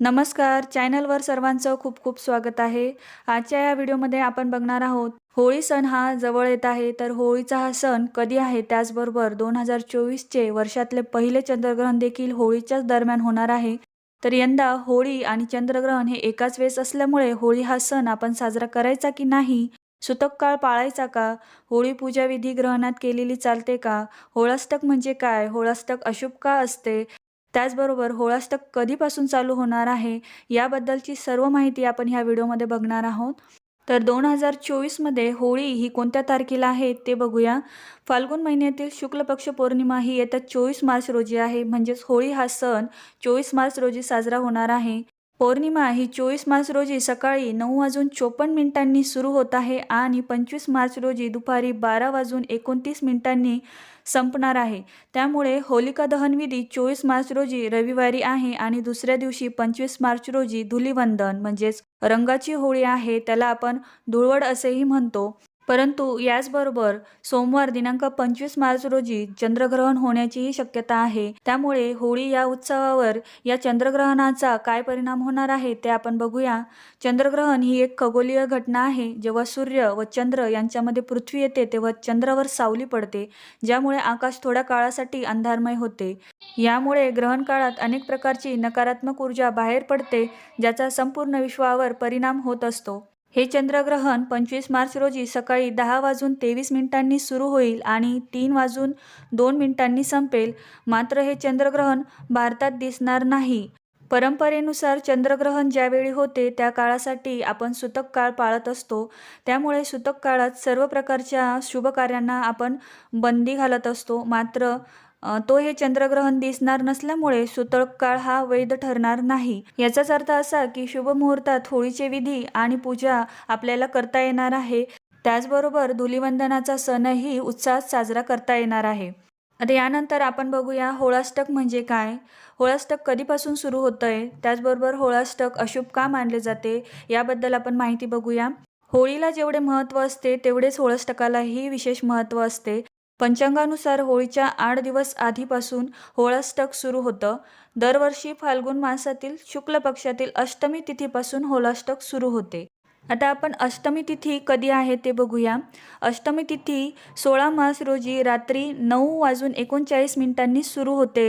नमस्कार चॅनलवर सर्वांचं खूप खूप स्वागत आहे. आजच्या या व्हिडिओमध्ये आपण बघणार आहोत होळी सण हा जवळ येत आहे तर होळीचा हा सण कधी आहे त्याचबरोबर दोन हजार चोवीसचे वर्षातले पहिले चंद्रग्रहण देखील होळीच्याच दरम्यान होणार आहे. तर यंदा होळी आणि चंद्रग्रहण हे एकाच वेळेस असल्यामुळे होळी हा सण आपण साजरा करायचा की नाही सुतक काळ पाळायचा का होळी पूजा विधी ग्रहणात केलेली चालते का होळाष्टक म्हणजे काय होळाष्टक अशुभ का असते त्याचबरोबर होळाष्टक कधीपासून चालू होणार आहे याबद्दलची सर्व माहिती आपण ह्या व्हिडिओमध्ये बघणार आहोत. तर दोन हजार चोवीसमध्ये होळी ही कोणत्या तारखेला आहे ते बघूया. फाल्गुन महिन्यातील शुक्ल पक्ष पौर्णिमा ही येत्या चोवीस मार्च रोजी आहे. म्हणजेच होळी हा सण चोवीस मार्च रोजी साजरा होणार आहे. पौर्णिमा ही चोवीस मार्च रोजी सकाळी नऊ वाजून चोपन्न मिनिटांनी सुरू होत आहे आणि पंचवीस मार्च रोजी दुपारी बारा वाजून एकोणतीस मिनिटांनी संपणार आहे. त्यामुळे होलिका दहनविधी चोवीस मार्च रोजी रविवारी आहे आणि दुसऱ्या दिवशी पंचवीस मार्च रोजी धुलिवंदन म्हणजेच रंगाची होळी आहे त्याला आपण धुळवड असेही म्हणतो. परंतु याचबरोबर सोमवार दिनांक पंचवीस मार्च रोजी चंद्रग्रहण होण्याचीही शक्यता आहे. त्यामुळे होळी या उत्सवावर या चंद्रग्रहणाचा काय परिणाम होणार आहे ते आपण बघूया. चंद्रग्रहण ही एक खगोलीय घटना आहे. जेव्हा सूर्य व चंद्र यांच्यामध्ये पृथ्वी येते तेव्हा चंद्रावर सावली पडते ज्यामुळे आकाश थोड्या काळासाठी अंधारमय होते. यामुळे ग्रहण काळात अनेक प्रकारची नकारात्मक ऊर्जा बाहेर पडते ज्याचा संपूर्ण विश्वावर परिणाम होत असतो. हे चंद्रग्रहण पंचवीस मार्च रोजी सकाळी दहा वाजून तेवीस मिनिटांनी सुरू होईल आणि तीन वाजून दोन मिनिटांनी संपेल. मात्र हे चंद्रग्रहण भारतात दिसणार नाही. परंपरेनुसार चंद्रग्रहण ज्यावेळी होते त्या काळासाठी आपण सुतक काळ पाळत असतो. त्यामुळे सुतक काळात सर्व प्रकारच्या शुभ कार्यांना आपण बंदी घालत असतो. मात्र तो हे चंद्रग्रहण दिसणार नसल्यामुळे सुतक काळ हा वैध ठरणार नाही. याचाच अर्थ असा की शुभ मुहूर्तात होळीचे विधी आणि पूजा आपल्याला करता येणार आहे. त्याचबरोबर धुलिवंदनाचा सणही उत्साहात साजरा करता येणार आहे. आता यानंतर आपण बघूया होळाष्टक म्हणजे काय? होळाष्टक कधीपासून सुरू होतं आहे त्याचबरोबर होळाष्टक अशुभ का मानले जाते? याबद्दल आपण माहिती बघूया. होळीला जेवढे महत्त्व असते तेवढेच होळाष्टकालाही विशेष महत्त्व असते. पंचांगानुसार होळीच्या आठ दिवस आधीपासून होळाष्टक सुरू होतं. दरवर्षी फाल्गुन मासातील शुक्ल पक्षातील अष्टमी तिथीपासून होळाष्टक सुरू होते. आता आपण अष्टमी तिथी कधी आहे ते बघूया. अष्टमी तिथी सोळा मार्च रोजी रात्री नऊ वाजून एकोणचाळीस मिनिटांनी सुरू होते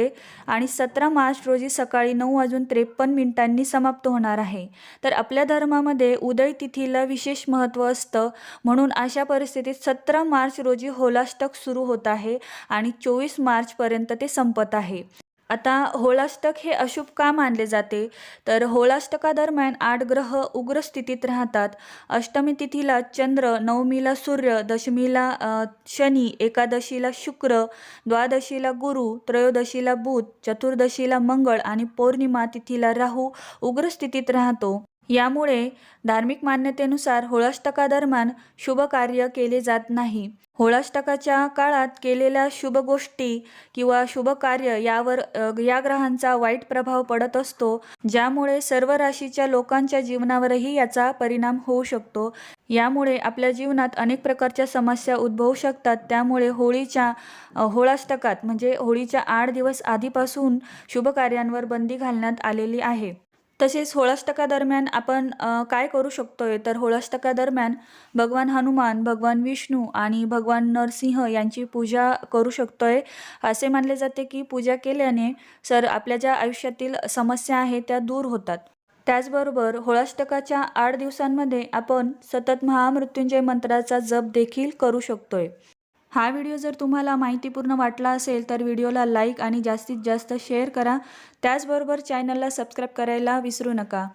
आणि सतरा मार्च रोजी सकाळी नऊ वाजून त्रेपन्न मिनिटांनी समाप्त होणार आहे. तर आपल्या धर्मामध्ये उदय तिथीला विशेष महत्त्व असतं. म्हणून अशा परिस्थितीत सतरा मार्च रोजी होलाष्टक सुरू होत आहे आणि चोवीस मार्चपर्यंत ते संपत आहे. आता होळाष्टक हे अशुभ का मानले जाते? तर होळाष्टकादरम्यान आठ ग्रह उग्र स्थितीत राहतात. अष्टमी तिथीला चंद्र नवमीला सूर्य दशमीला शनी एकादशीला शुक्र द्वादशीला गुरु त्रयोदशीला बुध चतुर्दशीला मंगळ आणि पौर्णिमा तिथीला राहू उग्र स्थितीत राहतो. यामुळे धार्मिक मान्यतेनुसार होळाष्टकादरम्यान शुभ कार्य केले जात नाही. होळाष्टकाच्या काळात केलेल्या शुभ गोष्टी किंवा शुभ कार्य यावर या ग्रहांचा वाईट प्रभाव पडत असतो ज्यामुळे सर्व राशीच्या लोकांच्या जीवनावरही याचा परिणाम होऊ शकतो. यामुळे आपल्या जीवनात अनेक प्रकारच्या समस्या उद्भवू शकतात. त्यामुळे होळीच्या होळाष्टकात म्हणजे होळीच्या आठ दिवस आधीपासून शुभ कार्यांवर बंदी घालण्यात आलेली आहे. तसेच होळाष्टकादरम्यान आपण काय करू शकतोय? तर होळाष्टकादरम्यान भगवान हनुमान भगवान विष्णू आणि भगवान नरसिंह यांची पूजा करू शकतोय. असे मानले जाते की पूजा केल्याने सर आपल्या ज्या आयुष्यातील समस्या आहेत त्या दूर होतात. त्याचबरोबर होळाष्टकाच्या आठ दिवसांमध्ये आपण सतत महामृत्युंजय मंत्राचा जप देखील करू शकतोय. हा व्हिडिओ जर तुम्हाला माहितीपूर्ण वाटला असेल तर व्हिडिओला लाईक आणि जास्तीत जास्त शेअर करा. त्याचबरोबर चॅनलला सबस्क्राईब करायला विसरू नका.